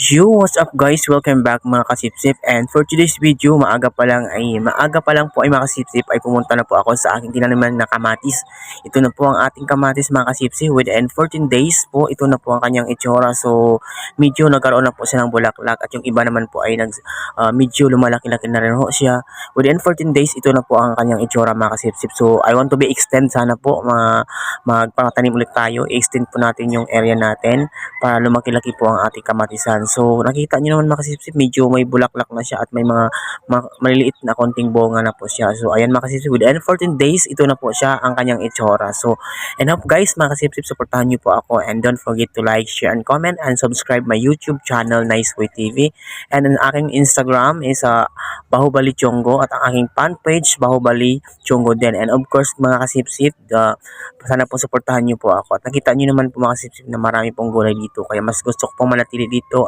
Yo, what's up guys? Welcome back mga kasipsip and for today's video, maaga pa lang ay maaga pa lang po ay mga kasipsip ay pumunta na po ako sa aking tinaniman na kamatis. Ito na po ang ating kamatis mga kasipsip within 14 days po ito na po ang kanyang itsura. So medyo nagkaroon na po siya ng bulaklak at yung iba naman po ay nag, ah, medyo lumalaki-laki na rin ho siya. Within 14 days ito na po ang kanyang itsura mga kasipsip. So I want to be extend sana po mga magpatanim ulit tayo. I-extend po natin yung area natin para lumaki-laki po ang ating kamatisan. So, nakita nyo naman mga kasipsip, medyo may bulaklak na siya at may mga ma- maliliit na konting bunga na po siya. So, ayan mga kasipsip, within 14 days, ito na po siya ang kanyang itsura. So, and hope guys, mga kasipsip, supportahan nyo po ako and don't forget to like, share, and comment and subscribe my YouTube channel, Nice Way TV. And ang aking Instagram is uh, Bahubali Chongo at ang aking fan page, Bahubali Chongo din. And of course, mga kasipsip, uh, sana po supportahan nyo po ako. At nakita nyo naman po mga kasipsip na marami pong gulay dito. Kaya mas gusto ko pong manatili dito